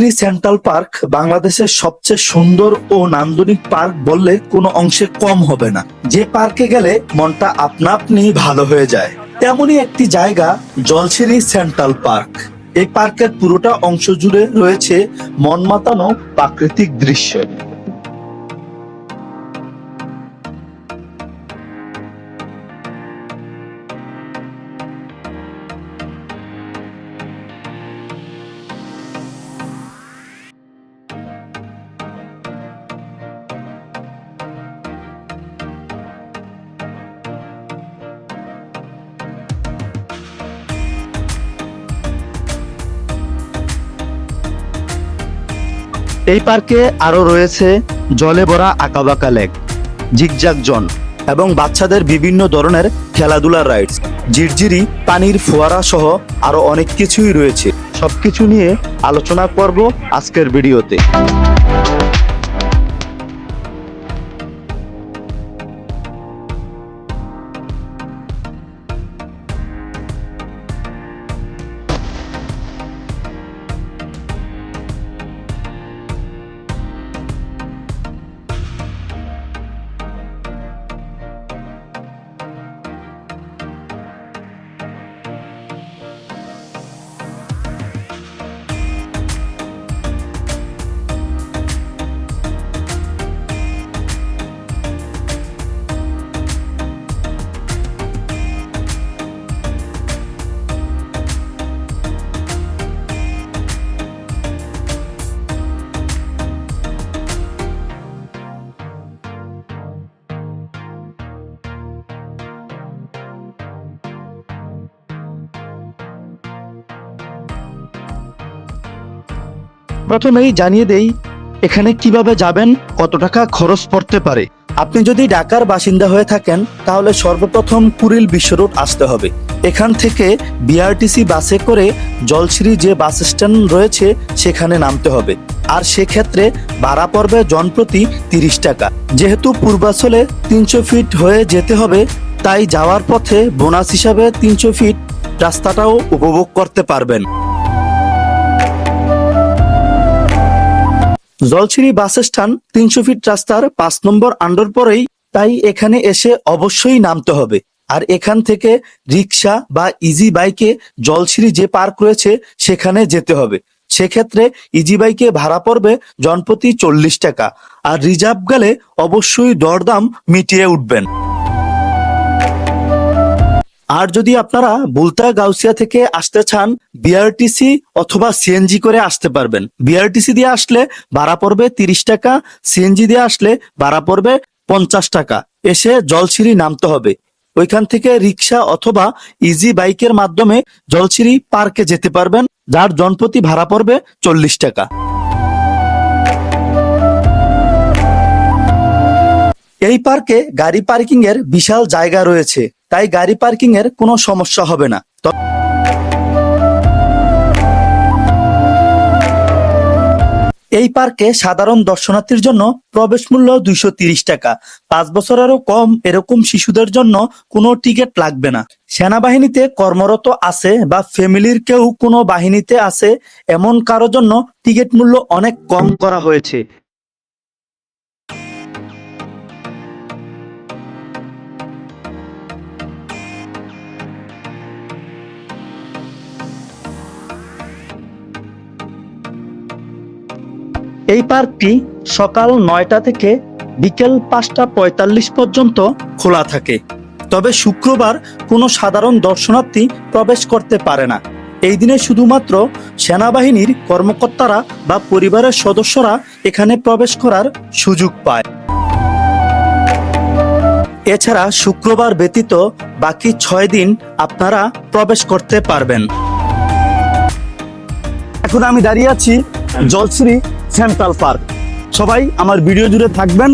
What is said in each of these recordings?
Jalashree central park বাংলাদেশের সবচেয়ে সুন্দর ও নান্দনিক পার্ক বললে কোনো অংশে কম হবে না। যে পার্কে গেলে মনটা আপনা আপনি ভালো হয়ে যায়। তেমনই একটি জায়গা জলসিরি সেন্ট্রাল পার্ক। এই পার্কের পুরোটা অংশ জুড়ে রয়েছে মন মাতানো প্রাকৃতিক দৃশ্য। এই পার্কে আরও রয়েছে জলে ভরা আঁকাবাঁকা লেক জিগজাগ জন এবং বাচ্চাদের বিভিন্ন ধরনের খেলাধুলার রাইডস। ঝিরঝিরি পানির ফোয়ারা সহ আরও অনেক কিছুই রয়েছে। সব কিছু নিয়ে আলোচনা করব আজকের ভিডিওতে। প্রথমেই জানিয়ে দেই, এখানে কীভাবে যাবেন, কত টাকা খরচ পড়তে পারে। আপনি যদি ঢাকার বাসিন্দা হয়ে থাকেন, তাহলে সর্বপ্রথম কুড়িল বিশ্ব রোড আসতে হবে। এখান থেকে বিআরটিসি বাসে করে জলশ্রী যে বাস স্ট্যান্ড রয়েছে, সেখানে নামতে হবে। আর সেক্ষেত্রে ভাড়া পড়বে জনপ্রতি তিরিশ টাকা। যেহেতু পূর্বাচলে তিনশো ফিট হয়ে যেতে হবে, তাই যাওয়ার পথে বোনাস হিসাবে তিনশো ফিট রাস্তাটাও উপভোগ করতে পারবেন। জলছিরি বাস স্ট্যান্ড তিনশো ফিট রাস্তার পাঁচ নম্বর আন্ডার পরেই তাই এখানে এসে অবশ্যই নামতে হবে। আর এখান থেকে রিক্সা বা ইজি বাইকে জলছিরি যে পার্ক রয়েছে সেখানে যেতে হবে। সেক্ষেত্রে ইজি বাইকে ভাড়া পড়বে জনপ্রতি চল্লিশ টাকা। আর রিজার্ভ গেলে অবশ্যই দরদাম মিটিয়ে উঠবেন। আর যদি আপনারা বুলতা গাউসিয়া থেকে আসতে চান বিআরটিসি অথবা সিএনজি করে আসতে পারবেন। বিআরটিসি দিয়ে আসলে ভাড়া পড়বে তিরিশ টাকা সিএনজি দিয়ে আসলে ভাড়া পড়বে পঞ্চাশ টাকা। এসে জলছিরি নামতে হবে। ওইখান থেকে রিক্সা অথবা ইজি বাইকের মাধ্যমে জলছিরি পার্কে যেতে পারবেন, যার জনপ্রতি ভাড়া পড়বে চল্লিশ টাকা। এই পার্কে গাড়ি পার্কিং এর বিশাল জায়গা রয়েছে। তাই গাড়ি পার্কিং এর কোনো সমস্যা হবে না। এই পার্কে সাধারণ দর্শনার্থীর জন্য প্রবেশ মূল্য দুইশো তিরিশ টাকা। পাঁচ বছরেরও কম এরকম শিশুদের জন্য কোনো টিকিট লাগবে না। সেনাবাহিনীতে কর্মরত আছে বা ফ্যামিলির কেউ কোনো বাহিনীতে আছে, এমন কারও জন্য টিকিট মূল্য অনেক কম করা হয়েছে। এই পার্কটি সকাল নয়টা থেকে বিকেল পাঁচটা পঁয়তাল্লিশ পর্যন্ত খোলা থাকে। তবে শুক্রবার কোনো সাধারণ দর্শনার্থী প্রবেশ করতে পারে না। এই দিনে শুধুমাত্র সেনাবাহিনীর কর্মকর্তারা বা পরিবারের সদস্যরা এখানে প্রবেশ করার সুযোগ পায়। এছাড়া শুক্রবার ব্যতীত বাকি ছয় দিন আপনারা প্রবেশ করতে পারবেন। এখন আমি দাঁড়িয়ে আছি জলশ্রী সেন্ট্রাল পার্ক সবাই আমার ভিডিও জুড়ে থাকবেন।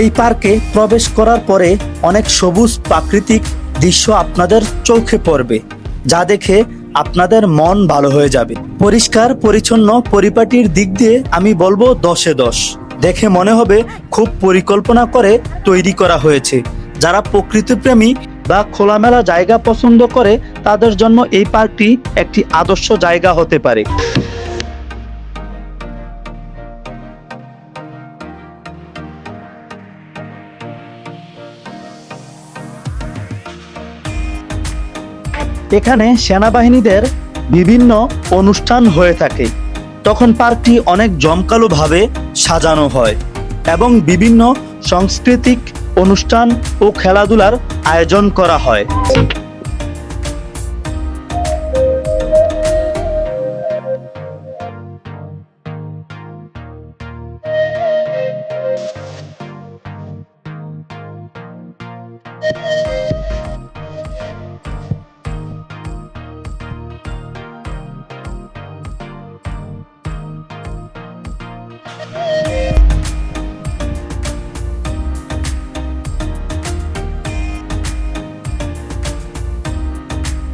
এই পার্কে প্রবেশ করার পরে অনেক সবুজ প্রাকৃতিক দৃশ্য আপনাদের চোখে পড়বে, যা দেখে আপনাদের মন ভালো হয়ে যাবে। পরিষ্কার, পরিচ্ছন্ন পরিপাটির দিক দিয়ে আমি বলব দশে দশ। দেখে মনে হবে খুব পরিকল্পনা করে তৈরি করা হয়েছে। যারা প্রকৃতিপ্রেমী বা খোলামেলা জায়গা পছন্দ করে তাদের জন্য এই পার্কটি একটি আদর্শ জায়গা হতে পারে। এখানে সেনাবাহিনীদের বিভিন্ন অনুষ্ঠান হয়ে থাকে। তখন পার্কটি অনেক জমকালোভাবে সাজানো হয় এবং বিভিন্ন সাংস্কৃতিক অনুষ্ঠান ও খেলাধুলার আয়োজন করা হয়।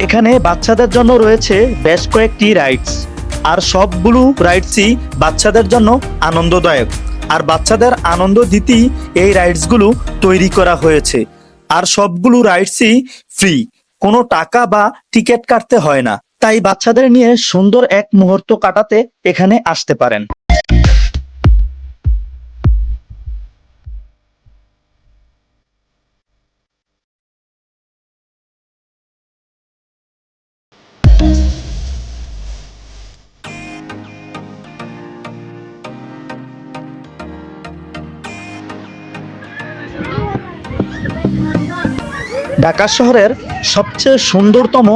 এখানে বাচ্চাদের জন্য রয়েছে বেশ কয়েকটি রাইডস আর সবগুলো রাইডসই বাচ্চাদের জন্য আনন্দদায়ক। আর বাচ্চাদের আনন্দ দিতেই এই রাইডসগুলো তৈরি করা হয়েছে। আর সবগুলো রাইডসই ফ্রি কোনো টাকা বা টিকিট কাটতে হয় না। তাই বাচ্চাদের নিয়ে সুন্দর এক মুহূর্ত কাটাতে এখানে আসতে পারেন। ঢাকা শহরের সবচেয়ে সুন্দরতম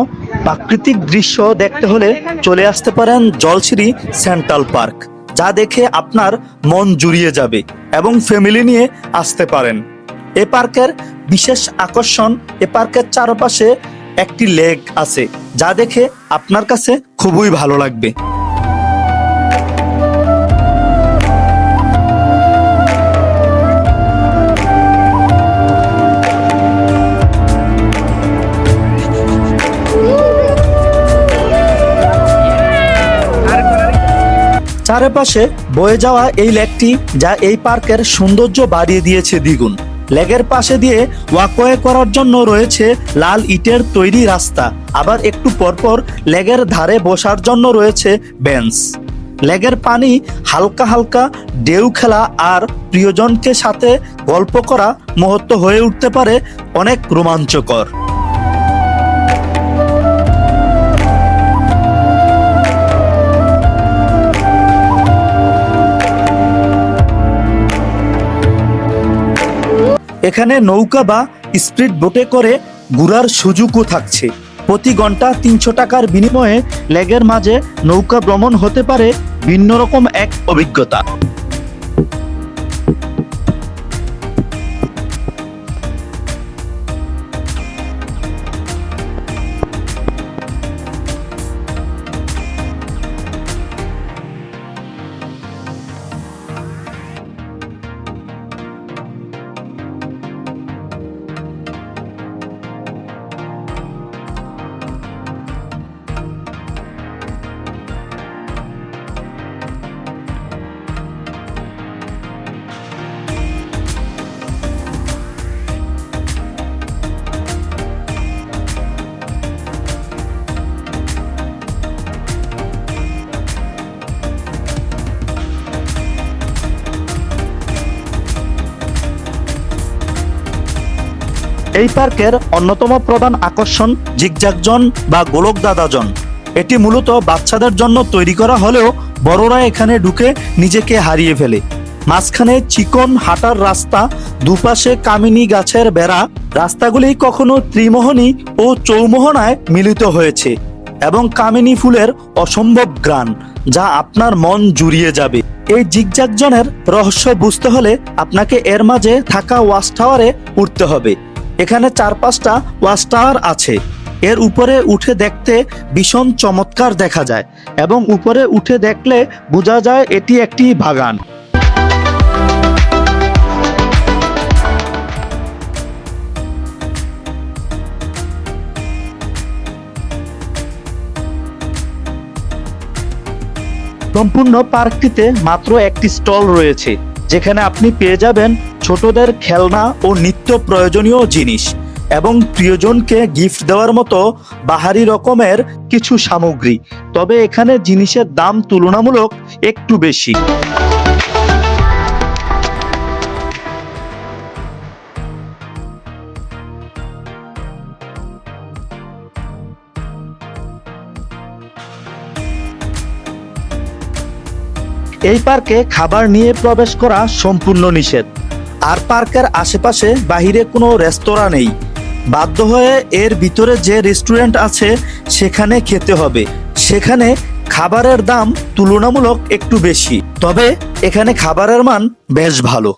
প্রাকৃতিক দৃশ্য দেখতে হলে চলে আসতে পারেন জলছিরি সেন্ট্রাল পার্ক, যা দেখে আপনার মন জুড়িয়ে যাবে এবং ফ্যামিলি নিয়ে আসতে পারেন। এ পার্কের বিশেষ আকর্ষণ, এ পার্কের চারপাশে একটি লেক আছে, যা দেখে আপনার কাছে খুবই ভালো লাগবে। চারপাশে বয়ে যাওয়া এই লেকটি যা এই পার্কের সৌন্দর্য বাড়িয়ে দিয়েছে দ্বিগুণ। লেগের পাশে দিয়ে ওয়াকওয়ে করার জন্য রয়েছে লাল ইটের তৈরি রাস্তা। আবার একটু পরপর লেগের ধারে বসার জন্য রয়েছে বেঞ্চ। লেগের পানি হালকা হালকা ঢেউ খেলা আর প্রিয়জনকে সাথে গল্প করা মুহূর্ত হয়ে উঠতে পারে অনেক রোমাঞ্চকর। এখানে নৌকা বা স্পিড বোটে করে ঘুরার সুযোগও থাকছে। প্রতি ঘণ্টা তিনশো টাকার বিনিময়ে লেগের মাঝে নৌকা ভ্রমণ হতে পারে ভিন্ন রকম এক অভিজ্ঞতা। এই পার্কের অন্যতম প্রধান আকর্ষণ জিগজাগজন বা গোলক দাদাজন এটি মূলত বাচ্চাদের জন্য তৈরি করা হলেও বড়রা এখানে ঢুকে নিজেকে হারিয়ে ফেলে। মাঝখানে চিকন হাঁটার রাস্তা, দুপাশে কামিনী গাছের বেড়া, রাস্তাগুলি কখনো ত্রিমোহনী ও চৌমোহনায় মিলিত হয়েছে এবং কামিনী ফুলের অসম্ভব গ্রান, যা আপনার মন জুড়িয়ে যাবে। এই জিগজাগজনের রহস্য বুঝতে হলে আপনাকে এর মাঝে থাকা ওয়াচ টাওয়ারে উঠতে হবে। এখানে চার পাঁচটা ওয়াচ টাওয়ার আছে। এর উপরে উঠে দেখতে ভীষণ চমৎকার দেখা যায় এবং উপরে উঠে দেখলে বোঝা যায় এটি একটি বাগান। সম্পূর্ণ পার্কটিতে মাত্র একটি স্টল রয়েছে, যেখানে আপনি পেয়ে যাবেন ছোটদের খেলনা ও নিত্য প্রয়োজনীয় জিনিস এবং প্রিয়জনকে গিফট দেওয়ার মতো বাহারি রকমের কিছু সামগ্রী। তবে এখানে জিনিসের দাম তুলনামূলক একটু বেশি। এই পার্কে খাবার নিয়ে প্রবেশ করা সম্পূর্ণ নিষেধ। আর পার্কের আশেপাশে বাহিরে কোনো রেস্তোরাঁ নেই। বাধ্য হয়ে এর ভিতরে যে রেস্টুরেন্ট আছে, সেখানে খেতে হবে। সেখানে খাবারের দাম তুলনামূলক একটু বেশি। তবে এখানে খাবারের মান বেশ ভালো।